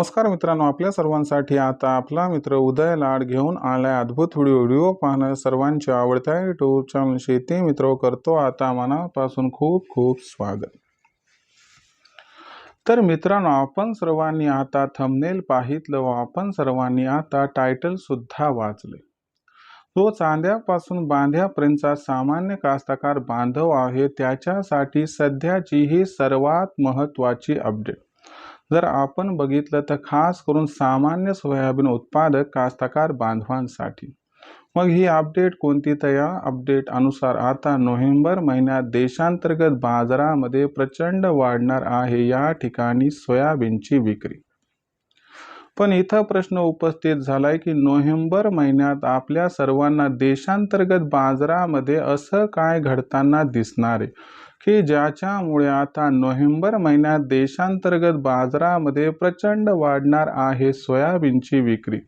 नमस्कार मित्रांनो आपल्या सर्वांसाठी आता आपला मित्र उदय लाड घेऊन आलाय अद्भुत व्हिडिओ व्हिडिओ पाहणं सर्वांच्या आवडत्या युट्यूब चॅनल शेती मित्र करतो. आता मनापासून खूप खूप स्वागत. तर मित्रांनो आपण सर्वांनी आता थंबनेल पाहितलं व आपण सर्वांनी आता टायटल सुद्धा वाचले. तो चांद्यापासून बांध्यापर्यंतचा सामान्य कास्तकार बांधव आहे त्याच्यासाठी सध्याची ही सर्वात महत्त्वाची अपडेट जर आपण बघितलं तर खास करून सामान्य सोयाबीन उत्पादक कास्तकार बांधवांसाठी. मग ही अपडेट कोणती तर या अपडेट अनुसार आता नोव्हेंबर महिन्यात देशांतर्गत बाजारामध्ये प्रचंड वाढणार आहे या ठिकाणी सोयाबीनची विक्री. पण इथं प्रश्न उपस्थित झालाय की नोव्हेंबर महिन्यात आपल्या सर्वांना देशांतर्गत बाजारामध्ये असं काय घडताना दिसणार आहे? की ज्याच्यामुळे आता नोव्हेंबर महिन्यात देशांतर्गत बाजारामध्ये प्रचंड वाढणार आहे सोयाबीनची विक्री.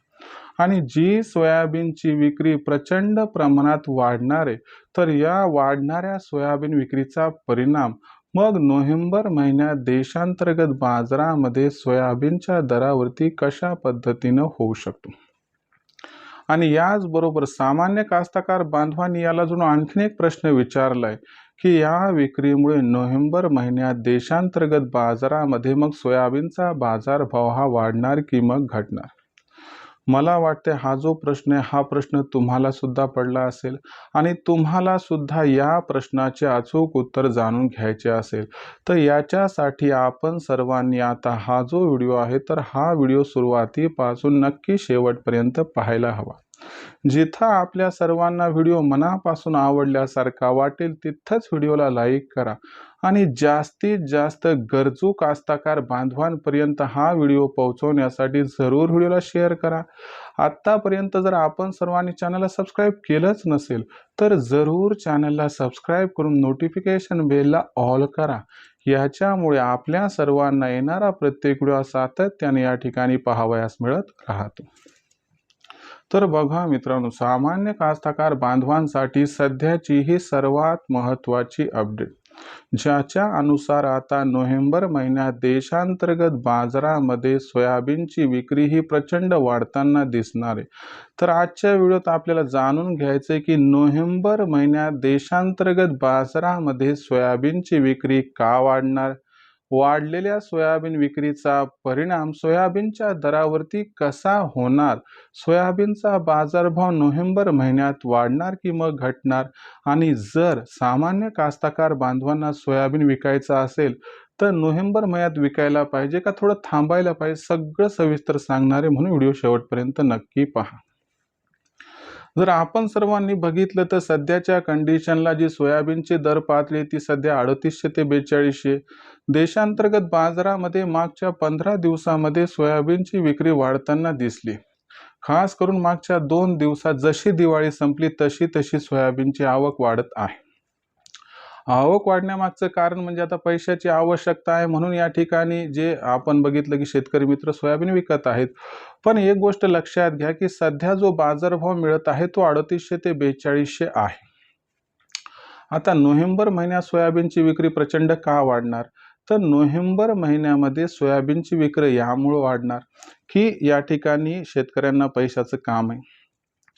आणि जी सोयाबीनची विक्री प्रचंड प्रमाणात वाढणार आहे तर या वाढणाऱ्या सोयाबीन विक्रीचा परिणाम मग नोव्हेंबर महिन्यात देशांतर्गत बाजारामध्ये सोयाबीनच्या दरावरती कशा पद्धतीनं होऊ शकतो? आणि याचबरोबर सामान्य कास्तकार बांधवांनी याला जुन आणखीन एक प्रश्न विचारलाय. की या विक्रीमुळे नोव्हेंबर महिन्यात देशांतर्गत बाजारामध्ये मग सोयाबीनचा बाजारभाव हा वाढणार की मग घटणार? मला वाटते हा जो प्रश्न आहे हा प्रश्न तुम्हाला सुद्धा पडला असेल आणि तुम्हाला सुद्धा या प्रश्नाचे अचूक उत्तर जाणून घ्यायचे असेल. तर याच्यासाठी आपण सर्वांनी आता हा जो व्हिडिओ आहे तर हा व्हिडिओ सुरुवातीपासून नक्की शेवटपर्यंत पाहायला हवा. जिथं आपल्या सर्वांना व्हिडिओ मनापासून आवडल्यासारखा वाटेल तिथंच व्हिडिओला लाईक करा. आणि जास्तीत जास्त गरजू कास्ताकार बांधवांपर्यंत हा व्हिडिओ पोहोचवण्यासाठी जरूर व्हिडिओला शेअर करा. आत्तापर्यंत जर आपण सर्वांनी चॅनलला सबस्क्राईब केलंच नसेल तर जरूर चॅनलला सबस्क्राईब करून नोटिफिकेशन बेलला ऑल करा. याच्यामुळे आपल्या सर्वांना येणारा प्रत्येक व्हिडिओ सातत्याने या ठिकाणी पाहावयास मिळत राहतो. तर बघा मित्रांनो सामान्य कास्तकार बांधवांसाठी सध्याची ही सर्वात महत्त्वाची अपडेट ज्याच्या अनुसार आता नोव्हेंबर महिन्यात देशांतर्गत बाजारामध्ये सोयाबीनची विक्री ही प्रचंड वाढताना दिसणार आहे. तर आजच्या व्हिडिओत आपल्याला जाणून घ्यायचं की नोव्हेंबर महिन्यात देशांतर्गत बाजारामध्ये सोयाबीनची विक्री का वाढणार? वाढलेल्या सोयाबीन विक्रीचा परिणाम सोयाबीनच्या दरावरती कसा होणार? सोयाबीनचा बाजारभाव नोव्हेंबर महिन्यात वाढणार की मग घटणार? आणि जर सामान्य कास्ताकार बांधवांना सोयाबीन विकायचं असेल तर नोव्हेंबर महिन्यात विकायला पाहिजे का? थोडं थांबायला पाहिजे. सगळं सविस्तर सांगणारे म्हणून व्हिडिओ शेवटपर्यंत नक्की पहा. जर आपण सर्वांनी बघितलं तर सध्याच्या कंडिशनला जी सोयाबीनची दर पातळी ती सध्या अडतीसशे ते बेचाळीसशे. देशांतर्गत बाजारामध्ये मागच्या पंधरा दिवसामध्ये सोयाबीनची विक्री वाढताना दिसली. खास करून मागच्या दोन दिवसात जशी दिवाळी संपली तशी तशी सोयाबीनची आवक वाढत आहे. आवक वाढण्यामागचं कारण म्हणजे आता पैशाची आवश्यकता आहे म्हणून या ठिकाणी जे आपण बघितलं की शेतकरी मित्र सोयाबीन विकत आहेत. पण एक गोष्ट लक्षात घ्या की सध्या जो बाजारभाव मिळत आहे तो अडतीसशे ते बेचाळीसशे आहे. आता नोव्हेंबर महिन्यात सोयाबीनची विक्री प्रचंड का वाढणार? तर नोव्हेंबर महिन्यामध्ये सोयाबीनची विक्री यामुळं वाढणार की या ठिकाणी शेतकऱ्यांना पैशाचं काम आहे.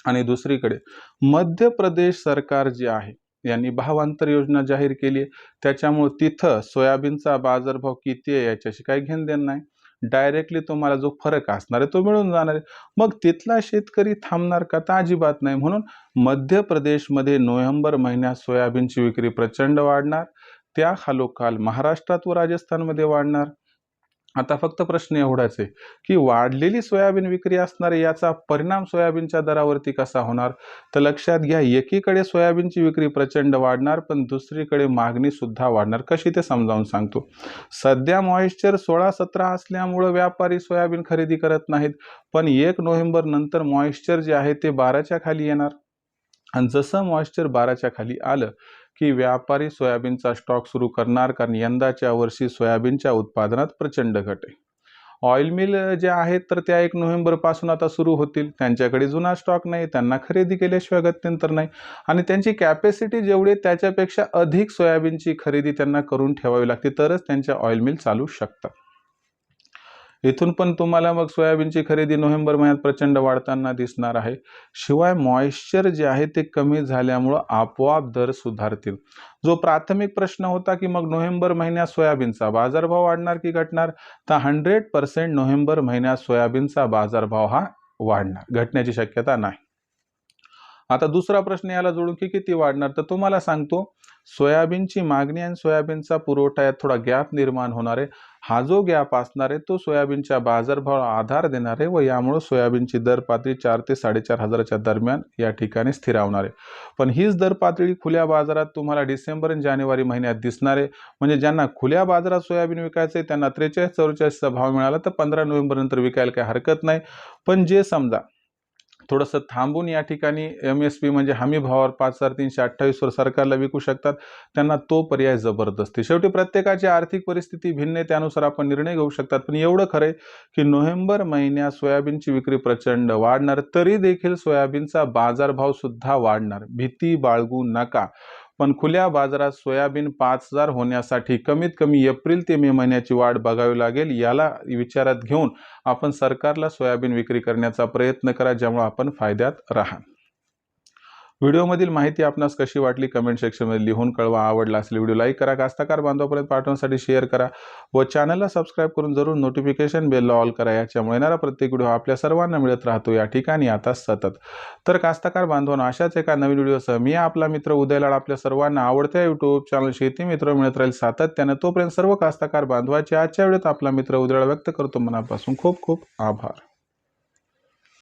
आणि दुसरीकडे मध्य प्रदेश सरकार जे आहे यांनी भावांतर योजना जाहीर केली आहे. त्याच्यामुळे तिथं सोयाबीनचा बाजारभाव किती आहे याच्याशी काही घेणदेण नाही. डायरेक्टली तुम्हाला जो फरक असणार आहे तो मिळून जाणार आहे. मग तिथला शेतकरी थांबणार का तर अजिबात नाही. म्हणून मध्य प्रदेशमध्ये नोव्हेंबर महिन्यात सोयाबीनची विक्री प्रचंड वाढणार. त्या खालोखाल महाराष्ट्रात व राजस्थानमध्ये वाढणार. आता फक्त प्रश्न एवढाच आहे की वाढलेली सोयाबीन विक्री असणार याचा परिणाम सोयाबीनच्या दरावरती कसा होणार? तर लक्षात घ्या एकीकडे सोयाबीनची विक्री प्रचंड वाढणार पण दुसरीकडे मागणी सुद्धा वाढणार. कशी ते समजावून सांगतो. सध्या मॉइश्चर सोळा सतरा असल्यामुळं व्यापारी सोयाबीन खरेदी करत नाहीत पण एक नोव्हेंबर नंतर मॉइश्चर जे आहे ते बाराच्या खाली येणार. आणि जसं मॉइश्चर बाराच्या खाली आलं की व्यापारी सोयाबीनचा स्टॉक सुरू करणार कारण यंदाच्या वर्षी सोयाबीनच्या उत्पादनात प्रचंड घट आहे. ऑइल मिल जे आहेत तर त्या एक नोव्हेंबरपासून आता सुरू होतील. त्यांच्याकडे जुना स्टॉक नाही त्यांना खरेदी केल्याशिवाय गत्यंतर नाही. आणि त्यांची कॅपॅसिटी जेवढी त्याच्यापेक्षा अधिक सोयाबीनची खरेदी त्यांना करून ठेवावी लागते तरच त्यांच्या ऑइल मिल चालू शकतात. इथून पण तुम्हाला मग सोयाबीनची खरेदी नोव्हेंबर महिन्यात प्रचंड वाढताना दिसणार आहे. शिवाय मॉइश्चर जे आहे ते कमी झाल्यामुळं आपोआप दर सुधारतील. जो प्राथमिक प्रश्न होता की मग नोव्हेंबर महिन्यात सोयाबीनचा बाजारभाव वाढणार की घटणार? तर हंड्रेड पर्सेंट नोव्हेंबर महिन्यात सोयाबीनचा बाजारभाव हा वाढणार. घटण्याची शक्यता नाही. आता दुसरा प्रश्न याला जोडून की किती वाढणार? तर तुम्हाला सांगतो सोयाबीनची मागणी आणि सोयाबीनचा पुरवठा यात थोडा गॅप निर्माण होणार. आहे हा जो गॅप असणार आहे तो सोयाबीनच्या बाजारभाव आधार देणार आहे व यामुळे सोयाबीनची दर पातळी चार ते साडेचार हजाराच्या दरम्यान या ठिकाणी स्थिरावणार. आहे पण हीच दर पातळी खुल्या बाजारात तुम्हाला डिसेंबर आणि जानेवारी महिन्यात दिसणार. आहे म्हणजे ज्यांना खुल्या बाजारात सोयाबीन विकायचं आहे त्यांना त्रेचाळीस चौवेचाळीसचा भाव मिळाला तर पंधरा नोव्हेंबरनंतर विकायला काही हरकत नाही. पण जे समजा थोडंसं थांबून या ठिकाणी एम एस पी म्हणजे हमी भावावर पाच हजार तीनशे अठ्ठावीसवर सरकारला विकू शकतात. त्यांना तो पर्याय जबरदस्ती शेवटी प्रत्येकाची आर्थिक परिस्थिती भिन्न आहे त्यानुसार आपण निर्णय घेऊ शकतात. पण एवढं खरं आहे की नोव्हेंबर महिन्यात सोयाबीनची विक्री प्रचंड वाढणार तरी देखील सोयाबीनचा बाजारभाव सुद्धा वाढणार. भीती बाळगू नका. पण खुल्या बाजारात सोयाबीन पाच हजार होण्यासाठी कमीत कमी एप्रिल ते मे महिन्याची वाढ बघावी लागेल याला विचारात घेऊन आपण सरकारला सोयाबीन विक्री करण्याचा प्रयत्न करा ज्यामुळे आपण फायद्यात राहा व्हिडिओमधील माहिती आपणास कशी वाटली कमेंट सेक्शनमध्ये लिहून कळवा. आवडला असेल व्हिडिओ लाईक करा. कास्तकार बांधवापर्यंत पाठवण्यासाठी शेअर करा व चॅनलला सबस्क्राईब करून जरूर नोटिफिकेशन बेलला ऑल करा. याच्यामुळे येणारा प्रत्येक व्हिडिओ आपल्या सर्वांना मिळत राहतो. या ठिकाणी आता सतत. तर कास्तकार बांधवांना अशाच एका नवीन व्हिडिओसह मी आपला मित्र उदयलाड आपल्या सर्वांना आवडत्या यूट्यूब चॅनल शेती मित्र मिळत राहील सातत्याने. तोपर्यंत सर्व कास्तकार बांधवाचे आजच्या वेळेत आपला मित्र उदयलाड व्यक्त करतो. मनापासून खूप खूप आभार.